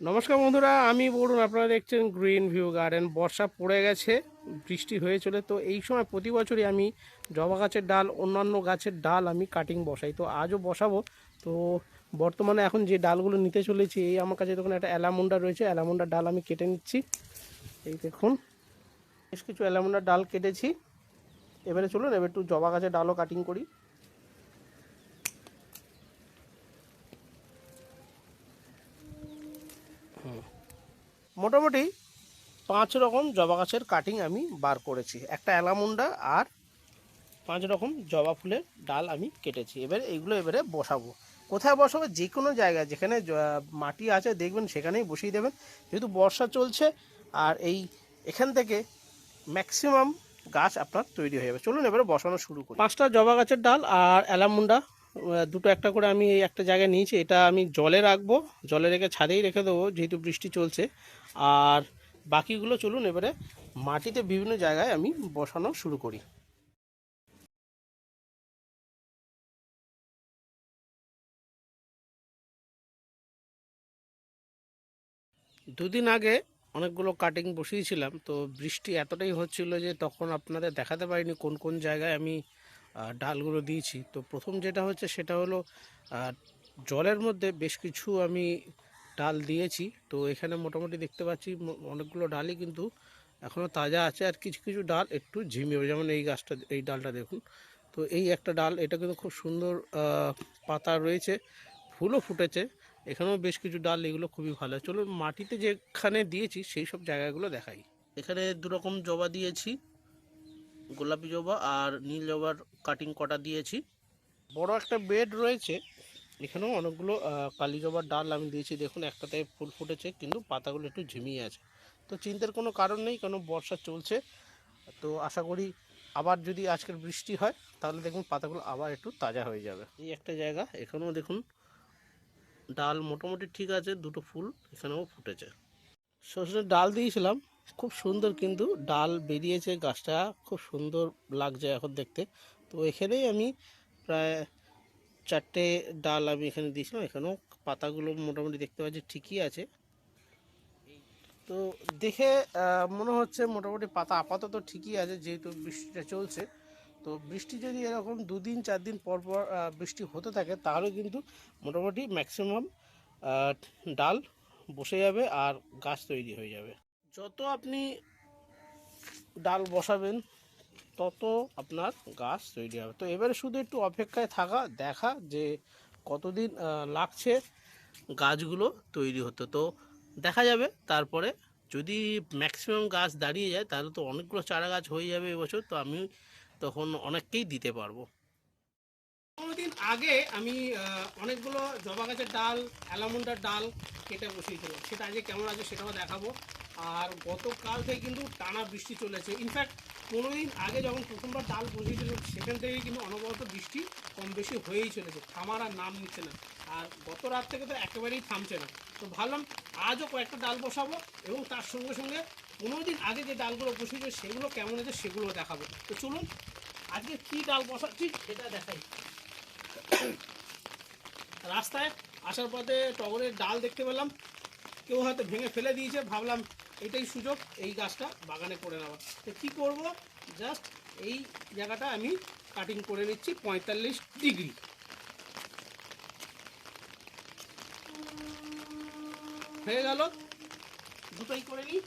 নমস্কার বন্ধুরা, আমি বলুন আপনারা দেখছেন গ্রিন ভিউ গার্ডেন বর্ষা পড়ে গেছে, বৃষ্টি হয়ে চলে তো এই সময় প্রতি বছরই আমি জবা গাছের ডাল, অন্যান্য গাছের ডাল আমি কাটিং বসাই। তো আজও বসাবো, তো বর্তমানে এখন যে ডালগুলো নিতে চলেছি, এই আমার কাছে দেখুন একটা অ্যালামুন্ডা রয়েছে অ্যালামুন্ডার ডাল আমি কেটে নিচ্ছি। এই দেখুন, বেশ কিছু অ্যালামুন্ডার ডাল কেটেছি। এবারে চলুন, এবার একটু জবা গাছের ডালও কাটিং করি। মোটামুটি পাঁচ রকম জবা গাছের কাটিং আমি বার করেছি। একটা অ্যালামুন্ডা আর পাঁচ রকম জবা ফুলের ডাল আমি কেটেছি। এবারে এইগুলো এবারে বসাবো। কোথায় বসাবো? যে কোনো জায়গায়। যেখানে মাটি আছে দেখবেন সেখানেই বসিয়ে দেবেন। যেহেতু বর্ষা চলছে আর এই এখান থেকে ম্যাক্সিমাম গাছ আপনার তৈরি হয়ে যাবে। চলুন এবারে বসানো শুরু করি। পাঁচটা জবা গাছের ডাল আর অ্যালামুন্ডা দুটো একটা করে আমি এই একটা জায়গায় নিয়েছি। এটা আমি জলে রাখব, জলে রেখে ছাদেই রেখে দেবো যেহেতু বৃষ্টি চলছে। আর বাকিগুলো চলুন এবারে মাটিতে বিভিন্ন জায়গায় আমি বসানো শুরু করি। দুদিন আগে অনেকগুলো কাটিং বসিয়েছিলাম, তো বৃষ্টি এতটাই হচ্ছিল যে তখন আপনাদের দেখাতে পারিনি কোন কোন জায়গায় আমি ডালগুলো দিয়েছি। তো প্রথম যেটা হচ্ছে সেটা হলো জলের মধ্যে বেশ কিছু আমি ডাল দিয়েছি। তো এখানে মোটামুটি দেখতে পাচ্ছি অনেকগুলো ডালই কিন্তু এখনও তাজা আছে। আর কিছু কিছু ডাল একটু ঝিমিয়ে যেমন এই গাছটা, এই ডালটা দেখুন। তো এই একটা ডাল, এটা কিন্তু খুব সুন্দর পাতা রয়েছে, ফুলও ফুটেছে। এখানেও বেশ কিছু ডাল, এগুলো খুবই ভালো। চলুন মাটিতে যেখানে দিয়েছি, সেই সব জায়গাগুলো দেখাই। এখানে দুরকম জবা দিয়েছি। গোলাপি জবা আর নীল জবার কাটিং কটা দিয়েছি। বড় একটা বেড রয়েছে। এখানেও অনেকগুলো কালি জবার ডাল আমি দিয়েছি। দেখুন, একটাতে ফুল ফুটেছে, কিন্তু পাতাগুলো একটু ঝিমিয়ে আছে। তো চিন্তার কোনো কারণ নেই কারণ বর্ষা চলছে। তো আশা করি আবার যদি আজকের বৃষ্টি হয়, তাহলে দেখুন, পাতাগুলো আবার একটু তাজা হয়ে যাবে। এই একটা জায়গা, এখানেও দেখুন, ডাল মোটামুটি ঠিক আছে, দুটো ফুল এখানেও ফুটেছে। সর্ষের ডাল দিয়েছিলাম খুব সুন্দর কিন্তু ডাল বেরিয়েছে, গাছটা খুব সুন্দর লাগছে এখন দেখতে। তো এখানেই আমি প্রায় চারটে ডাল আমি এখানে দিয়েছিলাম, এখানেও পাতাগুলো মোটামুটি দেখতে পাচ্ছি ঠিকই আছে। তো দেখে মনে হচ্ছে মোটামুটি পাতা আপাতত ঠিকই আছে, যেহেতু বৃষ্টিটা চলছে। তো বৃষ্টি যদি এরকম দুদিন চার দিন পর পর বৃষ্টি হতে থাকে, তাহলে কিন্তু মোটামুটি ম্যাক্সিমাম ডাল বসে যাবে আর গাছ তৈরি হয়ে যাবে। যত আপনি ডাল বসাবেন, তত আপনার গাছ তৈরি হবে। তো এবারে শুধু একটু অপেক্ষায় থাকা, দেখা যে কতদিন লাগছে গাছগুলো তৈরি হতে। তো দেখা যাবে, তারপরে যদি ম্যাক্সিমাম গাছ দাঁড়িয়ে যায়, তাহলে তো অনেকগুলো চারা গাছ হয়ে যাবে এবছর, তো আমি তখন অনেককেই দিতে পারব। দিন আগে আমি অনেকগুলো জবা গাছের ডাল, অ্যালামন্ডার ডাল কেটে বসিয়েছিলাম। সেটা আজকে কেমন আছে সেটাও দেখাবো। আর গতকাল থেকে কিন্তু টানা বৃষ্টি চলেছে। ইনফ্যাক্ট পনেরো দিন আগে যখন প্রথমবার ডাল বসিয়েছিলাম সেখান থেকে কিন্তু অনবরত বৃষ্টি কম বেশি হয়েই চলেছে। থামার আর নাম নিচ্ছে না। আর গত রাত থেকে তো একেবারেই থামছে না। তো ভাবলাম আজও কয়েকটা ডাল বসাবো এবং তার সঙ্গে সঙ্গে পনেরো দিন আগে যে ডালগুলো বসিয়েছে সেগুলো কেমন আছে সেগুলো দেখাবো। তো চলুন, আজকে কী ডাল বসাচ্ছি সেটা দেখাই। রাস্তায় আসার পথে টগরের ডাল দেখতে পেলাম। কেউ হয়তো ভেঙে ফেলে দিয়েছে, ভাবলাম এটাই সুযোগ, এই গাছটা বাগানে করে নেওয়া তো কী করব? জাস্ট এই জায়গাটা আমি কাটিং করে নিচ্ছি পঁয়তাল্লিশ ডিগ্রি। হয়ে গেল। দুটোই করে নিই।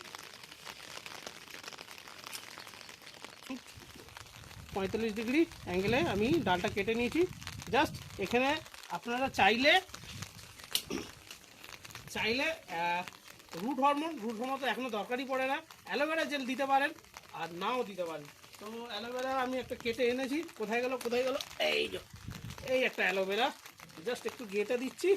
পঁয়তাল্লিশ ডিগ্রি অ্যাঙ্গেলে আমি ডালটা কেটে নিয়েছি। জাস্ট এখানে আপনারা চাইলে চাইলে রুট হরমোন রুট হরমোন তো এখনও দরকারই পড়ে না। অ্যালোভেরা জেল দিতে পারেন, আর নাও দিতে পারেন। তো অ্যালোভেরা আমি একটা কেটে এনেছি। কোথায় গেল কোথায় গেল? এই এই একটা অ্যালোভেরা। জাস্ট একটু গেটে দিচ্ছি।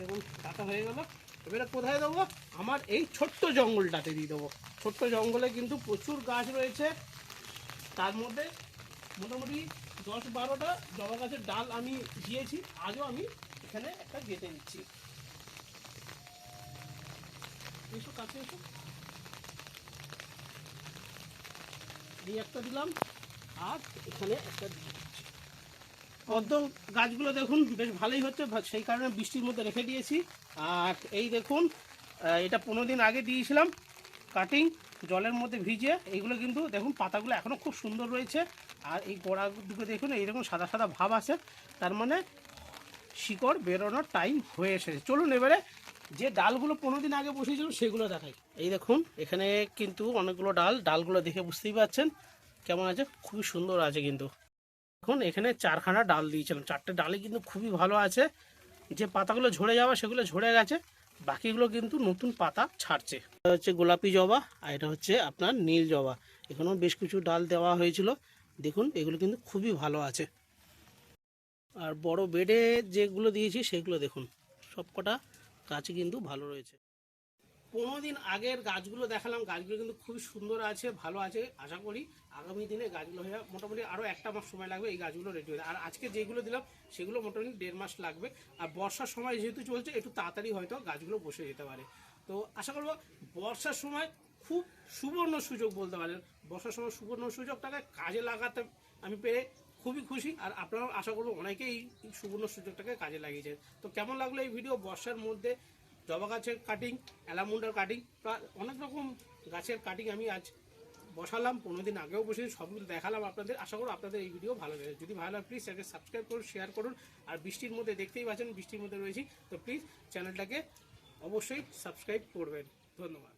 দেখুন, কাটা হয়ে গেল। এবারে কোথায় দেবো? আমার এই ছোট্ট জঙ্গলটাতে দিয়ে দেবো। ছোট্ট জঙ্গলে কিন্তু প্রচুর গাছ রয়েছে। তার মধ্যে মোটামুটি দশ বারোটা জবা গাছের ডাল আমি দিয়েছি, আজও আমি এখানে একটা গেঁথে নিচ্ছি। এসো, কাছে এসো। এই একটা দিলাম, আর এখানে একটা দিয়ে পদ্ম গাছগুলো দেখুন, বেশ ভালোই হচ্ছে সেই কারণে বৃষ্টির মধ্যে রেখে দিয়েছি। আর এই দেখুন এটা পনেরো দিন আগে দিয়েছিলাম, কাটিং। জলের মধ্যে ভিজিয়ে এইগুলো কিন্তু দেখুন, পাতাগুলো এখনও খুব সুন্দর রয়েছে। আর এই গোড়া দিকে দেখুন এইরকম সাদা সাদা ভাব আছে। তার মানে শিকড় বেরোনোর টাইম হয়ে এসেছে। চলুন এবারে যে ডালগুলো পনেরো দিন আগে বসিয়েছিলাম, সেগুলো দেখাই। এই দেখুন, এখানে কিন্তু অনেকগুলো ডাল, ডালগুলো দেখে বুঝতেই পারছেন কেমন আছে। খুবই সুন্দর আছে কিন্তু। এখন এখানে চারখানা ডাল দিয়েছিলাম। চারটে ডালই কিন্তু খুবই ভালো আছে। যে পাতাগুলো ঝরে যাওয়া, সেগুলো ঝরে গেছে। বাকিগুলো কিন্তু নতুন পাতা ছাড়ছে। এটা হচ্ছে গোলাপি জবা আর এটা হচ্ছে আপনার নীল জবা। এখানেও বেশ কিছু ডাল দেওয়া হয়েছিল। দেখুন, এগুলো কিন্তু খুবই ভালো আছে। আর বড় বেডে যেগুলো দিয়েছি, সেগুলো দেখুন। সবকটা কাছে কিন্তু ভালো রয়েছে। পনেরো দিন আগের গাছগুলো দেখালাম, গাছগুলো কিন্তু খুবই সুন্দর আছে, ভালো আছে, আশা করি আগামী দিনে গাছগুলো হয়ে মোটামুটি আরও একটা মাস সময় লাগবে এই গাছগুলো রেডি হতে। আর আজকে যেগুলো দিলাম, সেগুলো মোটামুটি দেড় মাস লাগবে। আর বর্ষার সময় যেহেতু চলছে, একটু তাড়াতাড়ি হয়তো গাছগুলো বসে যেতে পারে। তো আশা করব বর্ষার সময় খুব সুবর্ণ সুযোগ বলতে পারেন। বর্ষার সময় সুবর্ণ সুযোগটাকে কাজে লাগাতে আমি পেরে খুবই খুশি। আর আপনারাও আশা করব অনেকেই এই সুবর্ণ সুযোগটাকে কাজে লাগিয়েছেন। তো কেমন লাগল এই ভিডিও বর্ষার মধ্যে? জবা গাছের কাটিং অ্যালামুন্ডার কাটিং অনেক রকম গাছের কাটিং আমি আজ বসালাম, পনেরো দিন আগেও বসে সবগুলো দেখালাম আপনাদের। আশা করুন আপনাদের এই ভিডিও ভালো লাগে যদি ভালো লাগে প্লিজ চ্যানেলকে সাবস্ক্রাইব করুন শেয়ার করুন, আর বৃষ্টির মধ্যে দেখতেই পাচ্ছেন, বৃষ্টির মধ্যে রয়েছি। তো প্লিজ চ্যানেলটাকে অবশ্যই সাবস্ক্রাইব করবেন। ধন্যবাদ।